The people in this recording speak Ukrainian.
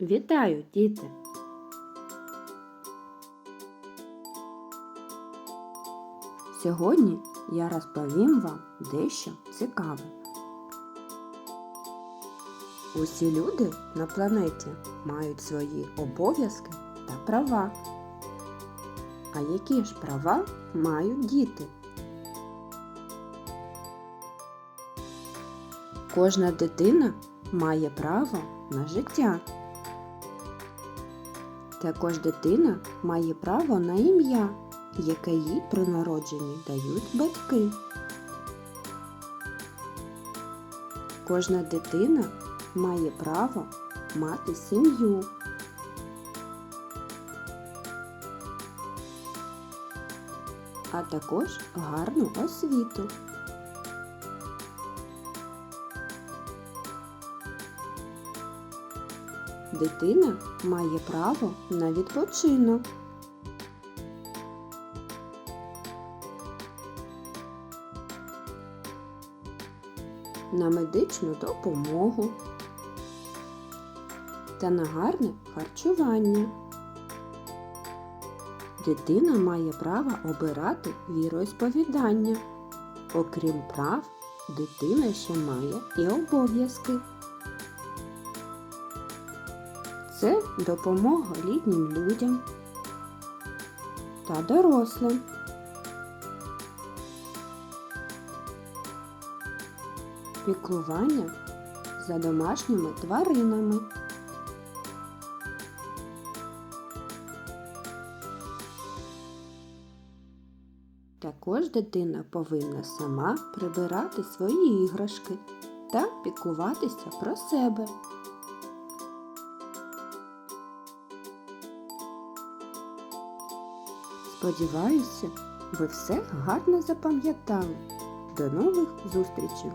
Вітаю, діти! Сьогодні я розповім вам дещо цікаве. Усі люди на планеті мають свої обов'язки та права. А які ж права мають діти? Кожна дитина має право на життя. Також дитина має право на ім'я, яке їй при народженні дають батьки. Кожна дитина має право мати сім'ю. А також гарну освіту. Дитина має право на відпочинок. На медичну допомогу та на гарне харчування. Дитина має право обирати віросповідання. Окрім прав, дитина ще має і обов'язки. Це допомога літнім людям та дорослим. Піклування за домашніми тваринами. Також дитина повинна сама прибирати свої іграшки та піклуватися про себе. Сподіваюся, ви все гарно запам'ятали. До нових зустрічей!